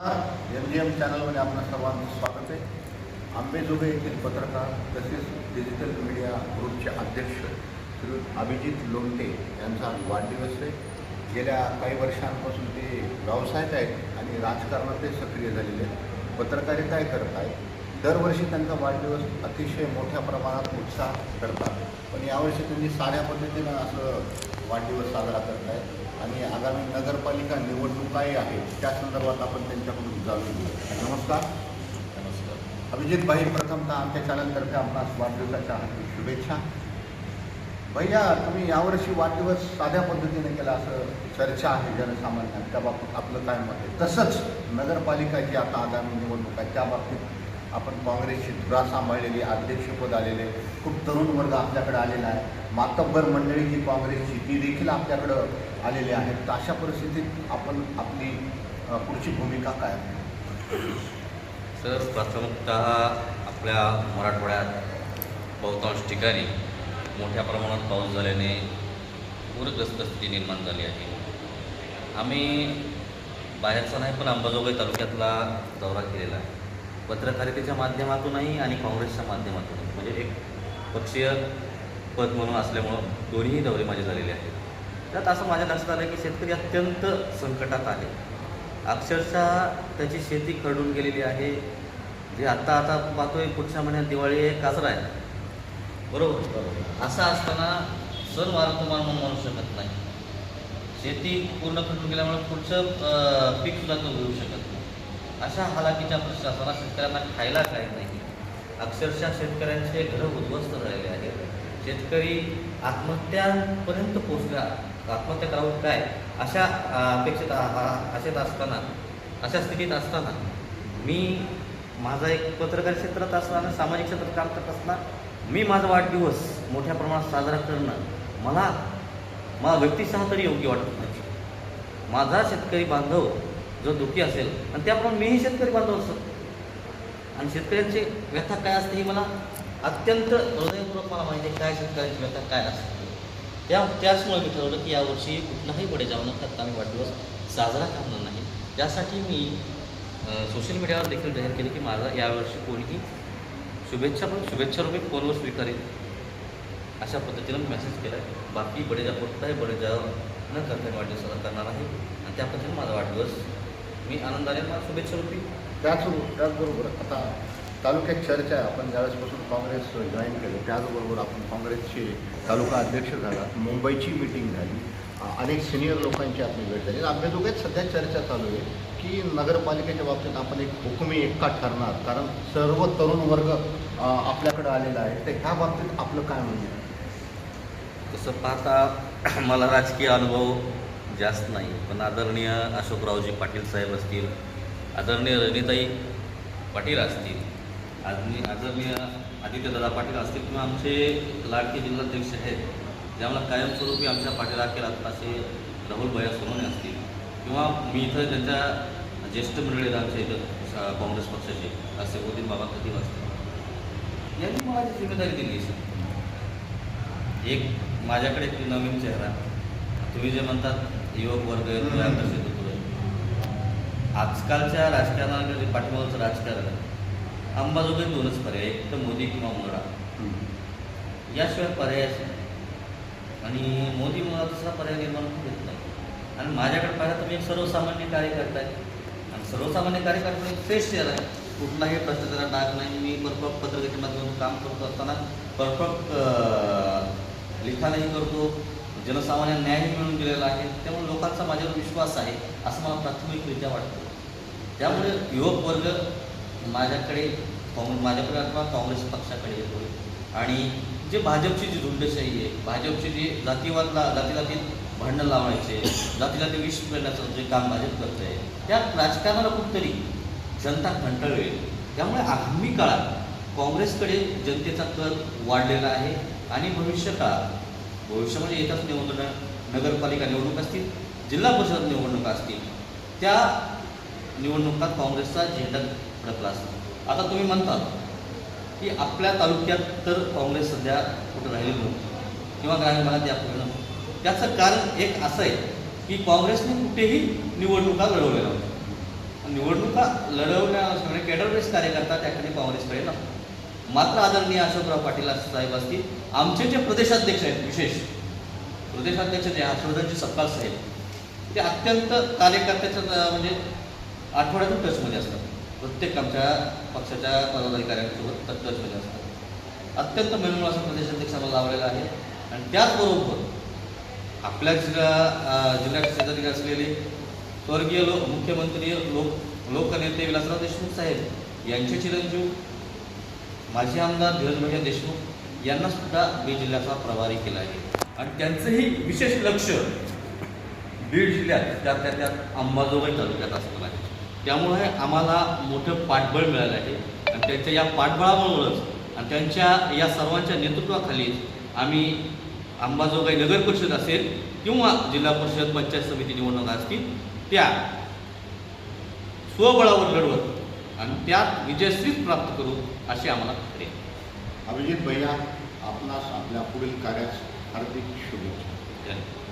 M G M चॅनलमध्ये आपलं सर्वांचं स्वागत आहे. आंबेजोगे येथील पत्रकार तसेच डिजिटल मीडिया ग्रुपचे अध्यक्ष श्री अभिजित लोंटे यांचा आज वाढदिवस आहे. गेल्या काही वर्षांपासून ते व्यवसायात आहेत आणि राजकारणात ते सक्रिय झालेले आहेत. पत्रकारिताही करत आहेत. दरवर्षी त्यांचा वाढदिवस अतिशय मोठ्या प्रमाणात उत्साह करतात. पण यावर्षी त्यांनी साध्या पद्धतीनं असं वाढदिवस साजरा करत आहेत. आणि आगामी नगरपालिका निवडणुकाही आहेत त्या संदर्भात आपण त्यांच्याकडून जाणून घेऊ. नमस्कार. नमस्कार. अभिजित भाई प्रथमतः आमच्या चॅनलतर्फे आपणास वाढदिवसाच्या हार्दिक शुभेच्छा. भैया तुम्ही यावर्षी वाढदिवस साध्या पद्धतीने केला असं चर्चा आहे जनसामान्यात त्या बाबतीत. आपलं काय मत आहे? तसंच नगरपालिका जी आता आगामी निवडणूक आहे त्या बाबतीत आपण काँग्रेसची धुरा सांभाळलेली अध्यक्षपद आलेले खूप तरुण वर्ग आपल्याकडे आलेला आहे. मातब्बर मंडळी जी काँग्रेसची ती देखील आपल्याकडं आलेली आहेत. तर अशा परिस्थितीत आपण आपली पुढची भूमिका काय? सर प्रथमतः आपल्या मराठवाड्यात बहुतांश ठिकाणी मोठ्या प्रमाणात पाऊस झाल्याने पूरग्रस्त स्थिती निर्माण झाली आहे. आम्ही बाहेरचा नाही पण अंबाजोगाई तालुक्यातला दौरा केलेला आहे. पत्रकारितेच्या माध्यमातूनही आणि काँग्रेसच्या माध्यमातूनही. म्हणजे एक पक्षीय पद म्हणून असल्यामुळं दोन्ही दौरे माझे झालेले आहेत. त्यात असं माझ्या लक्षात आलं की शेतकरी अत्यंत संकटात आहे. अक्षरशः त्याची शेती खरडून गेलेली आहे. जे आत्ता आता पाहतोय पुढच्या महिन्यात दिवाळी आहे काजरा आहे. बरोबर? असं असताना सणवार वारंवार म्हणून म्हणू शकत नाही. शेती पूर्ण खडून गेल्यामुळे पुढचं पीक सुद्धा तो घेऊ शकत अशा हालाकीच्या प्रशासनात शेतकऱ्यांना खायला काय नाही. अक्षरशः शेतकऱ्यांचे घरं उद्ध्वस्त झालेले आहेत. शेतकरी आत्महत्यांपर्यंत पोचला आत्महत्या करावं काय? अशा अपेक्षित असेत असताना अशा स्थितीत असताना मी माझा एक पत्रकार क्षेत्रात असताना सामाजिक क्षेत्रात काम करत असताना मी माझा वाढदिवस मोठ्या प्रमाणात साजरा करणं मला मला व्यक्तिशः तरी योग्य वाटत नाही. माझा शेतकरी बांधव जो दुःखी असेल आणि त्याप्रमाणे मीही शेतकरी बांधव असतो. आणि शेतकऱ्यांची व्यथा काय असते ही मला अत्यंत हृदयपूर्वक मला माहिती आहे काय शेतकऱ्यांची व्यथा काय असते त्या त्याचमुळे मी ठरवलं की यावर्षी कुठलाही बडेजाव न करता आम्ही वाढदिवस साजरा करणार नाही. त्यासाठी मी सोशल मीडियावर देखील जाहीर केले की माझा यावर्षी कोणीही शुभेच्छा पण शुभेच्छारूपी फोनवर स्वीकारेल. अशा पद्धतीनं मेसेज केला आहे बाकी बडेजा कोणताही बडेजा न करता मी वाढदिवस साजरा करणार आहे. आणि त्या पद्धतीने माझा वाढदिवस मी आनंदाने मला शुभेच्छा रूपी त्याच त्याचबरोबर आता तालुक्यात चर्चा आहे. आपण ज्यावेळेसपासून काँग्रेस जॉईन केलं त्याचबरोबर आपण काँग्रेसचे तालुका अध्यक्ष झाला मुंबईची मिटिंग झाली. अनेक सिनियर लोकांची आपली भेट झाली. आंबेजोगाईत सध्या चर्चा चालू आहे की नगरपालिकेच्या बाबतीत आपण एक हुकुमी एक्का ठरणार. कारण सर्व तरुण वर्ग आपल्याकडे आलेला आहे. तर ह्या बाबतीत आपलं काय म्हणणं आहे? तसं पाहता मला राजकीय अनुभव जास्त नाही. पण आदरणीय अशोकरावजी पाटील साहेब असतील आदरणीय रजनीताई पाटील असतील आदरणीय आदरणीय आदित्यदादा पाटील असतील किंवा आमचे लाडके जिल्हाध्यक्ष आहेत जे आम्हाला कायमस्वरूपी आमच्या पाठीराखेल असे राहुल भैया सोनवणे असतील किंवा मी इथं त्यांच्या ज्येष्ठ मंडळी आमच्या इथं काँग्रेस पक्षाचे असे उदिन बाबा कधी असतील. यांनी मला जी जिम्मेदारी दिली सर एक माझ्याकडे एक नवीन चेहरा तुम्ही जे म्हणतात युवक वर्ग आकर्षित होतोय आजकालच्या राजकारणाकडे जे पाठीमागचं राजकारण अंबाजोगाई दोनच पर्याय एक तर मोदी किंवा मोरा याशिवाय पर्यायच नाही. आणि मोदी मला दुसरा पर्याय निर्माण होऊ देत नाही? आणि माझ्याकडे पाहिलं तुम्ही एक सर्वसामान्य कार्यकर्ता आहे. आणि सर्वसामान्य कार्यकर्ता एक श्रेष्ठ चेहरा आहे. कुठलाही भ्रष्टाचारात डाग नाही. मी परफेक्ट पत्रकारितेच्या माध्यमातून काम करत असताना परफेक्ट लिखाणही करतो. जनसामान्य न्यायही मिळून दिलेला आहे त्यामुळे लोकांचा माझ्यावर विश्वास आहे असं मला प्राथमिकरित्या वाटतं. त्यामुळे युवक वर्ग माझ्याकडे काँग्रेस माझ्याकडे अथवा काँग्रेस पक्षाकडे येतो. आणि जे भाजपची जी झुंडशाही आहे भाजपची जी जातीवाद ला जाती जातीत भांडणं लावायचे जाती जाती विष करण्याचं जे काम भाजप करत आहे त्या राजकारणाला कुठतरी जनता कंटाळवेल त्यामुळे आगामी काळात काँग्रेसकडे जनतेचा कल वाढलेला आहे आणि भविष्य काळात भविष्यामध्ये येतात निवडणुका नगरपालिका निवडणूक असतील जिल्हा परिषद निवडणुका असतील त्या निवडणुकात काँग्रेसचा झेंडा फडकला असतो. आता तुम्ही म्हणतात की आपल्या तालुक्यात तर काँग्रेस सध्या कुठं राहिलेली नव्हती किंवा ग्रामीण भागात यापूर्वी त्याचं कारण एक असं आहे की काँग्रेसने कुठेही निवडणुका लढवल्या नव्हत्या. निवडणुका लढवण्या सगळे केडर कार्यकर्ता त्याकडे काँग्रेसकडे नसतो मात्र आदरणीय अशोकराव पाटील साहेब असतील. आमचे जे प्रदेशाध्यक्ष आहेत विशेष प्रदेशाध्यक्ष जे हर्षवर्धनजी सत्तार साहेब ते अत्यंत कार्यकर्त्याच्या म्हणजे आठवड्यातून टचमध्ये असतात. प्रत्येक आमच्या पक्षाच्या पदाधिकाऱ्यांसोबत टचमध्ये असतात. अत्यंत मिळून असं प्रदेशाध्यक्ष आम्हाला लावलेला आहे. आणि त्याचबरोबर आपल्या जिल्हा जिल्ह्यात शेजारी असलेले स्वर्गीय लोक मुख्यमंत्री लोक लोकनेते विलासराव देशमुख साहेब यांचे चिरंजीव माजी आमदार धीरज देशमुख यांना सुद्धा बीड जिल्ह्याचा प्रभारी केला आहे. आणि त्यांचंही विशेष लक्ष बीड जिल्ह्यात त्या त्या त्यात अंबाजोगाई तालुक्यात असणार आहे. त्यामुळे आम्हाला मोठं पाठबळ मिळालं आहे. आणि त्यांच्या या पाठबळामुळंच आणि त्यांच्या या सर्वांच्या नेतृत्वाखाली आम्ही अंबाजोगाई नगर परिषद असेल किंवा जिल्हा परिषद पंचायत समिती निवडणुका असतील त्या स्वबळावर लढवत आणि त्यात विजयश्रीच प्राप्त करू अशी आम्हाला खात्री आहे. अभिजित भैया आपणास आपल्या पुढील कार्यास हार्दिक शुभेच्छा. धन्यवाद.